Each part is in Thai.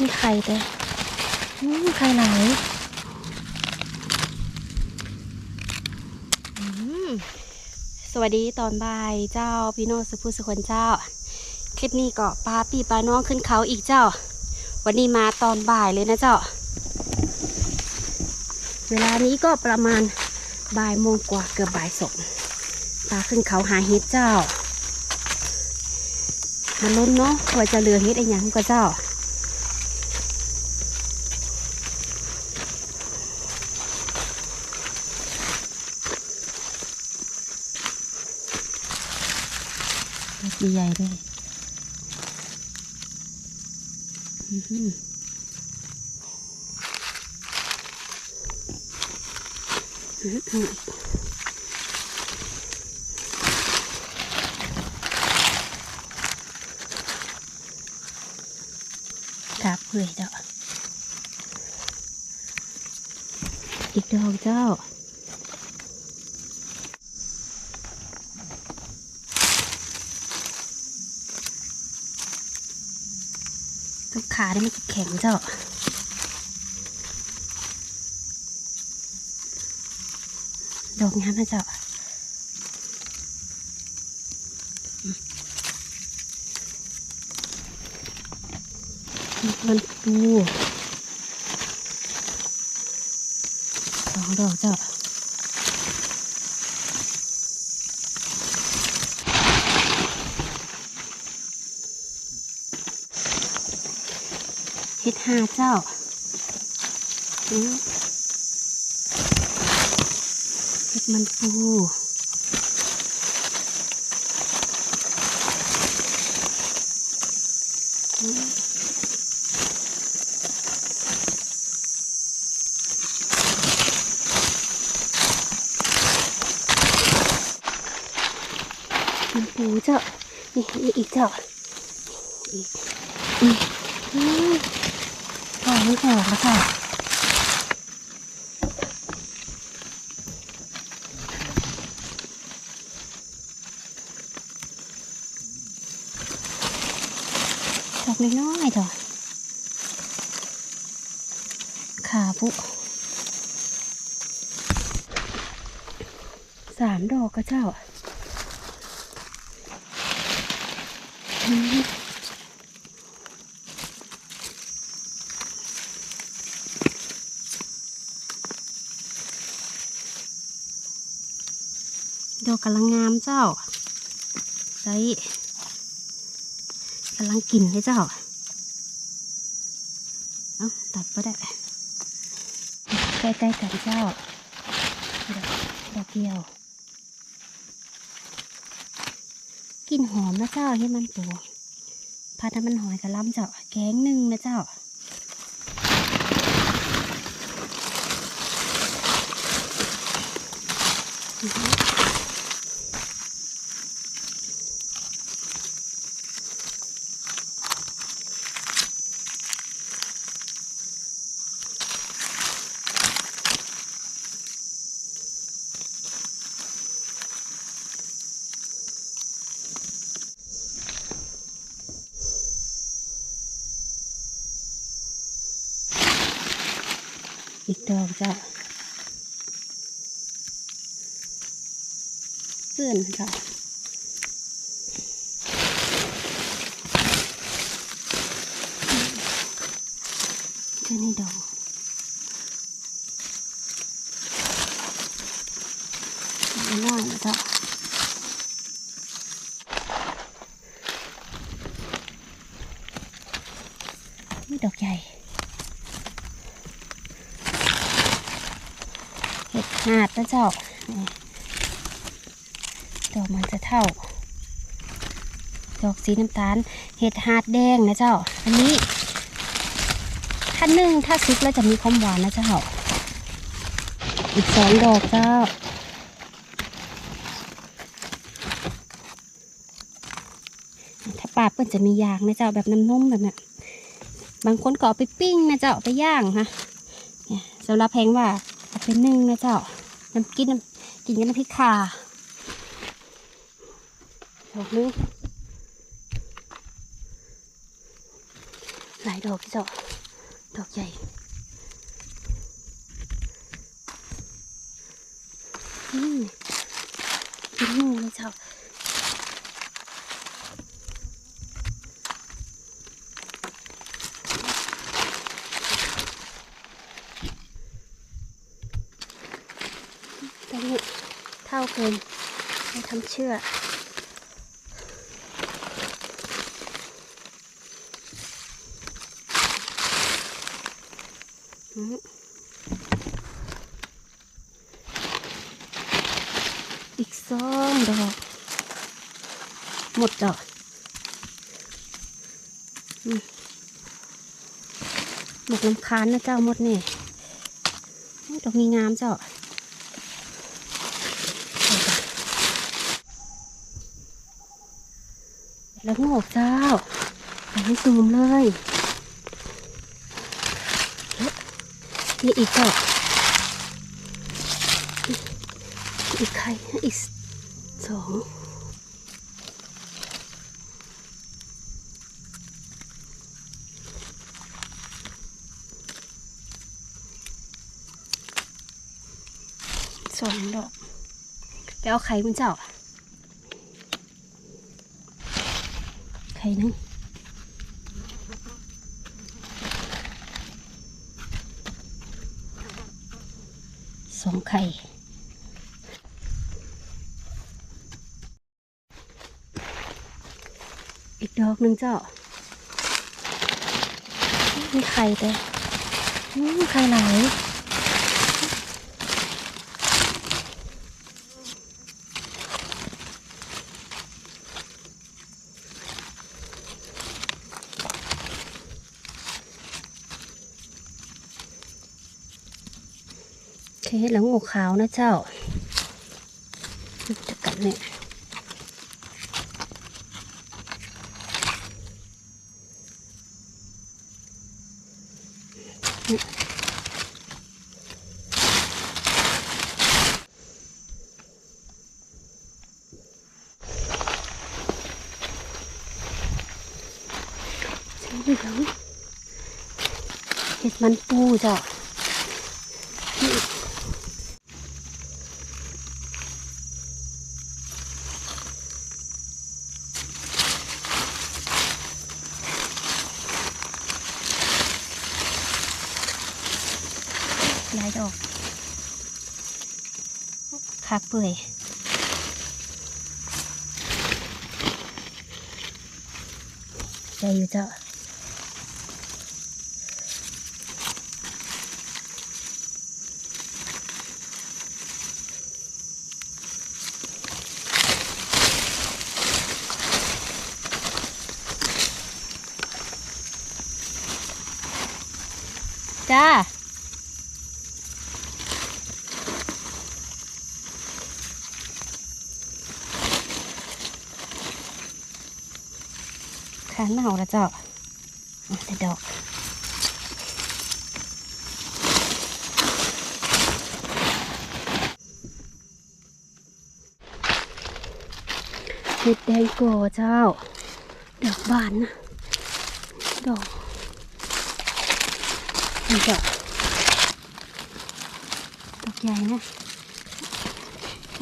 มีไข่แต่อืมไข่ไหลายอืมสวัสดีตอนบ่ายเจ้าพี่โน้องสุภูสุคนเจ้า คลิปนี้ก็ปลาปีปลาน้องขึ้นเขาอีกเจ้า วันนี้มาตอนบ่ายเลยนะเจ้า เวลานี้ก็ประมาณบ่ายโมงกว่าเกือบบ่ายสองปลาขึ้นเขาหาเห็ดเจ้า มันล้นเนาะว่าจะเหลือเฮ็ดไอ้หยังก็เจ้า ดีใหญ่ด้วยอือหืออือหือครับเพื่อยเจ้าอีกดอกเจ้า ขาได้ไมันแข็งเจ้าดอกงามนะเจ้ามันปูสองดอกเจ้า หาเจ้าอือเฮ็ดมันปูอือมันปูเจ้านี่นี่อีกเจ้า อีกอืมอืมป ล่อยไม่ออกแล้วค่ะดอกน้อยๆจ้ะขาบุสามดอกก็เจ้าอืม ดอกกำลังงามเจ้าไซกำลังกินให้เจ้า เอาตัดก็ได้ ใกล้ๆกันเจ้าดอกดอกเดียวกลินหอมนะเจ้าให้มันปูพัดให้มันหอยกระล้ำเจ้า แกงหนึ่งนะเจ้าอี อีกดอกจ้ะเพื่อนจ้ะเจ้านี่ดอกเอาหน้าจ้ะนี่ดอกใหญ่ เห็ดหาด นะเจ้าดอกมันจะเท่า ดอกสีน้ำตาล เห็ดหาดแดงนะเจ้า อันนี้ ถ้านึ่งถ้าซุปแล้วจะมีความหวานนะเจ้า อีกสองดอกเจ้าถ้าปาเปิ้นจะมียางนะเจ้าแบบน้ำนุ่มแบบนั้นบางคนก็เอาไปปิ้งนะเจ้าไปย่างฮะเนี่ยสำหรับแพงว่าเอาไปนึ่งนะเจ้า น้ำกินน้ำกินกับน้ำพริกข่าดอกนึงหลายดอกเจ้าดอกใหญ่อืมกินงูเลยเจ้าตอนนี้ เท่าเกินให้ทำเชื่ออีกสองดอก หมดดอกอืมหมดลำคาญนะเจ้าหมดนี่ดอกมีงามเจ้าเอาจ้ะ แล้วโงกเจ้าไปให้ซูมเลยนี่อีกดอกอีกไข่อีกสองสองดอกไปเอาไข่คุณเจ้า ไข่หนึงสองไข่อีกดอกหนึ่งเจ้ามีไข่แต่อืมไข่ไหล เคแล้วงูขาวนะเจ้า จะกัดเนี่ยสีเหลืองเห็ดมันปูจ้ะนี่หลายดอก คักเปื่อ ยใจอยู่ะจ้าขาหนาวแล้วเจ้าเอาแต่ดอกเห็ดแดงโกเจ้า ดอกบานนะดอกนี่จ้ะดอกใหญ่นะ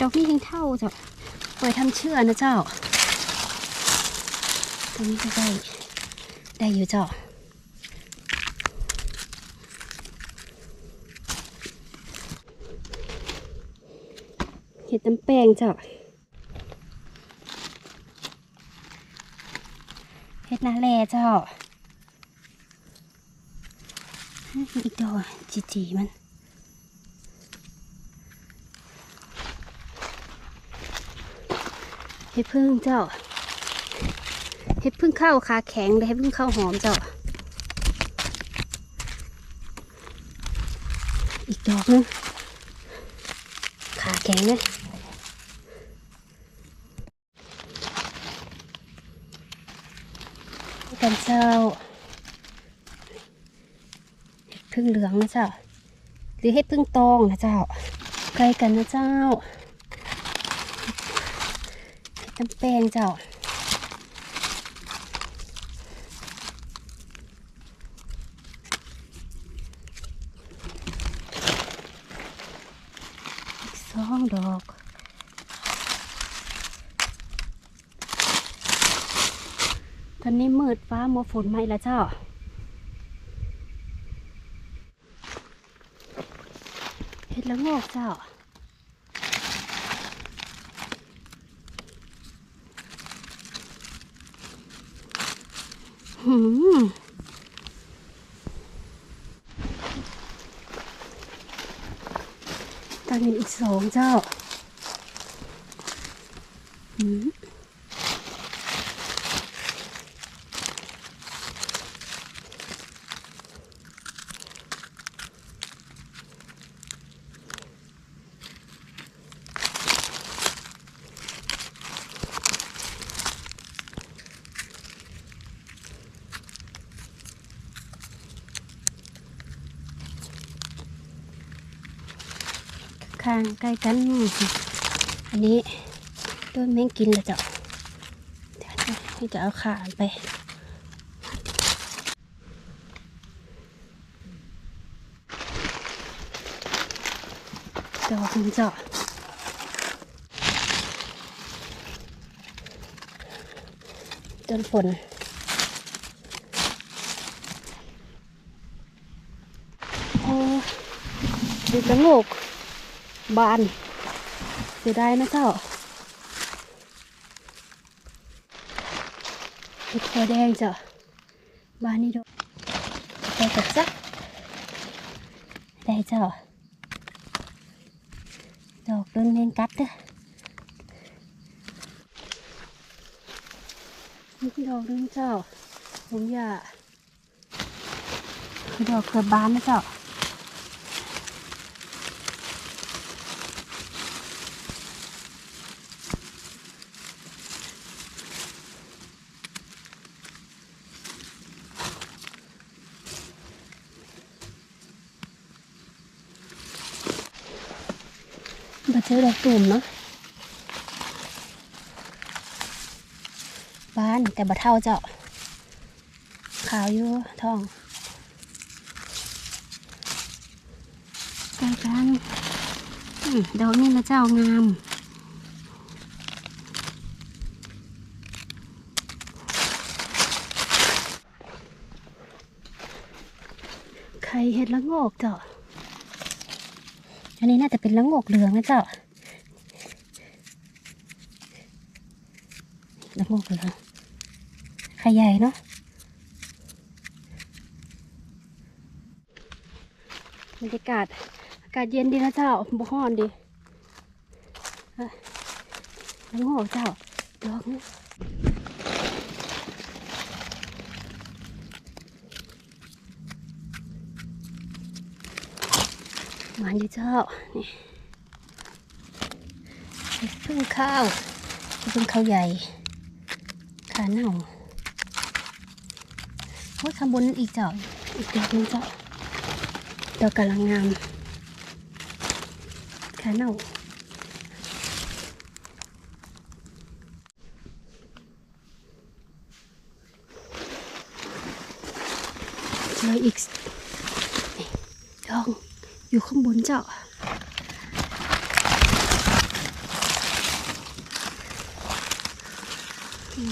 ดอกนี้ยังเท่าจ้ะปทำเชื่อนะเจ้า ตรงนี้ก็ได้ได้อยู่เจ้าเห็ดน้ำแป้งเจ้าเห็ดนาแลเจ้าอีกดอกจีจีมันเห็ดพึ่งเจ้า ดพึ่งเข้าขาแข็งเลยเห็ดพึ่งเข้าหอมเจ้า อีกดอกนึงขาแข็งเลยกันเจ้าพึ่งเหลืองนะเจ้า หรือเห็ดพึ่งตองนะเจ้า ใกล้กันนะเจ้าเห็ดน้ำแป้งเจ้า องดอกตอนนี้มืดฟ้ามัวฝนไหมแล้วเจ้าเห็ดละโงกเจ้าหืม ตอนนี้อีกสองเจ้าางใกล้กัน อันนี้โดนแมงกินล้วเจ้าที่จะเอาขาไป ดอกหนึงเจ้าต้นฝนโอ้ดูละโงก บานเสียดายนะเจ้าเห็ดตัวแดงจ้ะบานนี่ดอกได้กับจักได้เจ้าดอกโดนแมงกัดเด้อนี่คือดอกนึงเจ้าผมอยากดอกเกิดบานนะเจ้า เจอดอกตุ่มเนาะบ้านแต่บ่เท่าเจ้า ขาวอยู่ทองใกล้กันอืมดอกนี่นะเจ้างามไข่เห็ดละโงกเจ้า อันนี้น่าจะเป็นละโงกเหลืองนะเจ้าละโงกเหลืองไข่ใหญ่เนาะบรรยากาศอากาศเย็นดีนะเจ้าบ่ฮ้อนดีละโงกเจ้าดอกนี้ มาอยู่เจ้า นี่เพึ่งข้าวเพึ่งข้าวใหญ่ขาเน่าโอ้ยข้างบนอีกเจ้า อีกดอกนึงเจ้าดอกกำลังงามขาเน่าเจออีก อยู่ข้างบนเจ้าอื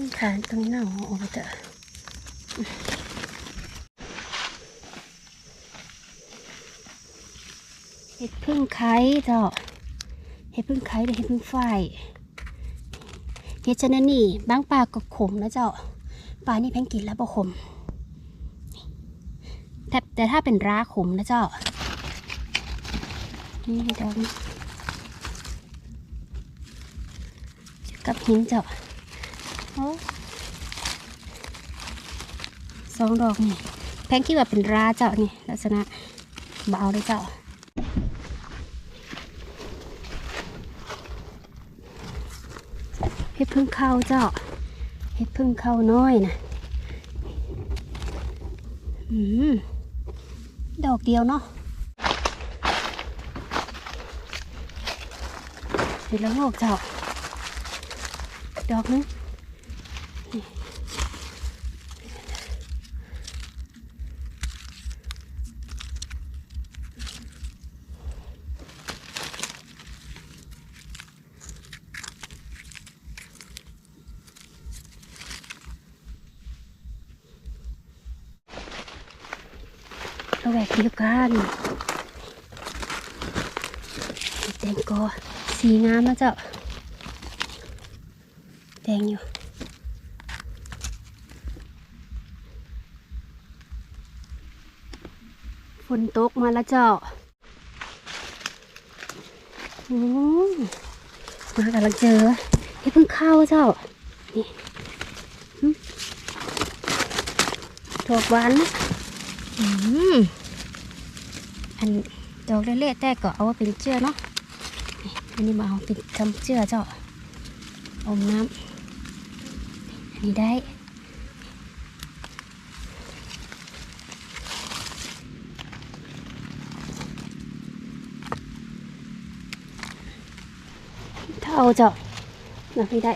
มขาตรงหน้าออกจะเห็ดพึ่งไข่เจ้าเห็ดพึ่งไข่หรือเห็ดพึ่งไฟเห็ดชนิดนี้บางปลาก็ขมนะเจ้าปลานี่แพงกินแล้วบ่ขมแต่แต่ถ้าเป็นร้าขมนะเจ้านี่ดอกกับหินเจ้าสองดอกนี่แพงคิดว่าเป็นราเจ้านี่ลักษณะเบาเลยเจ้า ห็ดพึ่งเข้าเจ้าเห็ดพึ่งเข้าน้อยนะอืมดอกเดียวเนาะเห็ดละโงกเจ้า ดอกนึง กันแดงกอสีงามนะเจ้าแดงอยู่ฝนตกมาแล้วเจ้าอืมมากำลังเจอเฮ้เพิ่งเข้าเจ้า นี่หึดอกหวานอืม อันดอกเละๆแต่ก็เอาเป็นเจือเนาะอันนี้มาเอาเป็นทำเจือเจ้าอมน้ำอันนี้ได้ถ้าเอาเจาะเราไม่ได้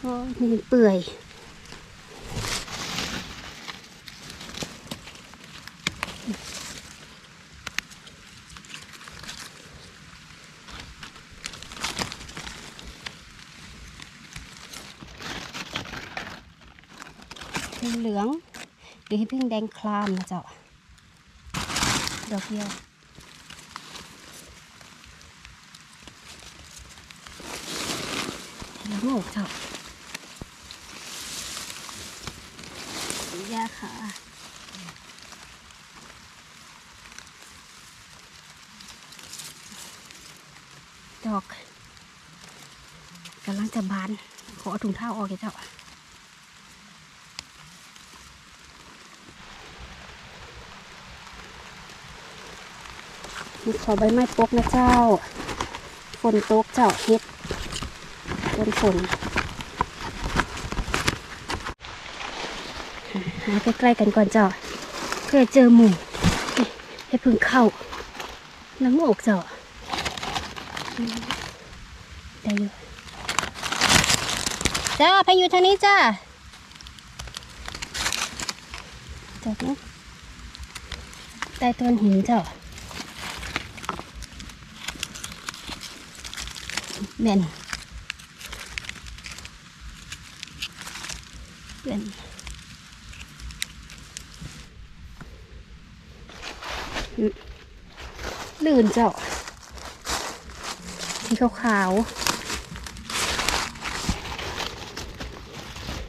โอ้ยนี่เปื่อย องหรือให้พึ่งแดงคลามนะเจ้าดอกเดียวแล้วโงกเจ้ายาขาดอกกำลังจะบาน ขอถุงเท้าออกเจ้า ขอใบไม้ปกนะเจ้า ฝนตกเจ้าเฮ็ดฝนฝนหาใกล้ๆกันก่อนเจ้าเพื่อเจอหมู่ให้พึ่งเข้าแล้วงอกเจ้าได้อยู่จ้าพายุทางนี้จ้าจากนั้นใต้ต้นหินเจ้า เน่นเป็นอืมลื่นเจ้าสีขาวๆ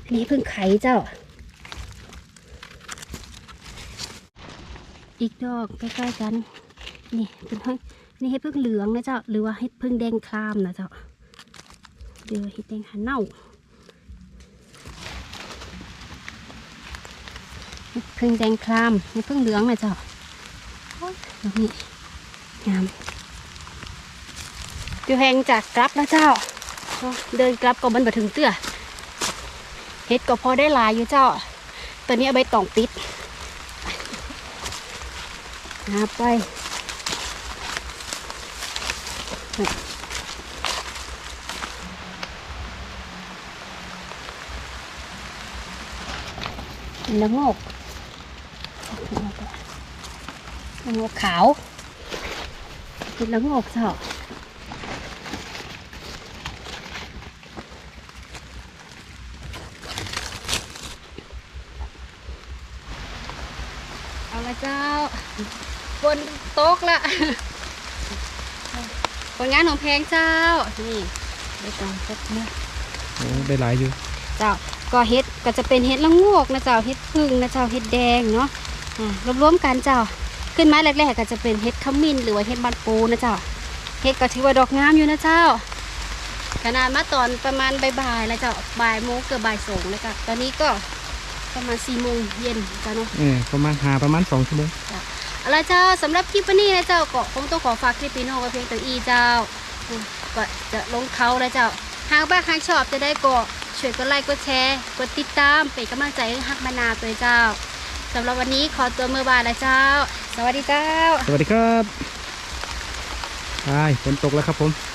อันนี้เพิ่งไข่เจ้า อีกดอกใกล้ๆกัน นี่เป็นเพิ่ง นี่เห็ดพึ่งเหลืองนะเจ้า หรือว่าเห็ดพึ่งแดงคลามนะเจ้าเดือเห็ดแดงหันเน่าเห็ดพึ่งแดงคลามเห็ดพึ่งเหลืองนะเจ้าโอ้ยดอกนี้งามดูแหงจากกลับแล้วเจ้า เดินกลับก็มันมาถึงเตื้อเห็ดก็พอได้ลายอยู่เจ้า ตอนนี้เอาใบตองปิดหาไป เป็นละโงกละโงกขาวเป็นละโงกเจ้าเอาละเจ้าบนโต๊ะละ ผลงานของแพงเจ้า นี่ได้ตองเซ็ตเนี่ยโอ้ได้หลายอยู่ เจ้าก็เฮ็ดก็จะเป็นเฮ็ดละงวกนะเจ้าเฮ็ดพึ่งนะเจ้าเฮ็ดแดงเนาะอ่ารวมๆกันเจ้า ขึ้นมาแรกๆก็จะเป็นเฮ็ดขมิ้นหรือว่าเฮ็ดบานปูนะเจ้าเฮ็ดก็ถือว่าดอกงามอยู่นะเจ้า ขนาดมาตอนประมาณบ่ายๆแล้วเจ้าบ่ายโมงเกือบบ่ายสองแล้วก็ตอนนี้ก็ประมาณสี่โมงเย็นเจ้าเนาะเออประมาณหาประมาณสองชั่วโมง เอาละเจ้าสำหรับคลิปวันนี้นะเจ้าก็คงต้องขอฝากคลิปพี่น้องไว้เพียงตัวอีเจ้าก็จะลงเขาแล้วเจ้าหากบ้านหากชอบจะได้ก็ช่วยกดไลค์กดแชร์กดติดตามเป็นกำลังใจให้ฮักมานาตัวเจ้าสำหรับวันนี้ขอตัวมือบายแล้วเจ้า สวัสดีเจ้า สวัสดีครับไปใช่ฝนตกแล้วครับผม